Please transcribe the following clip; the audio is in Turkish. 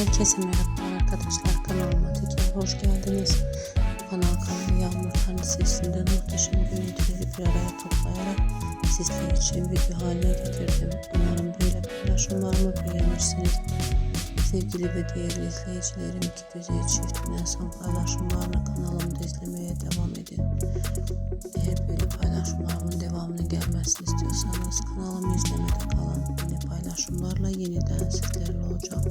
Herkese merhaba arkadaşlar kanalıma tekrar hoş geldiniz. Bu kanal kanalı Yağmur Tanrısı'ndan muhteşem görüntüleri bir araya toplayarak sizler için video haline getirdim. Umarım böyle paylaşımlarımı beğenirsiniz. Sevgili ve değerli izleyicilerim iki güzel çiftin en son paylaşımlarını kanalımda izlemeye devam edin. Eğer böyle paylaşımlarımın devamını gelmesini istiyorsanız kanalımı izlemede kalın. Yine paylaşımlarla yeniden sizlerle olacağım.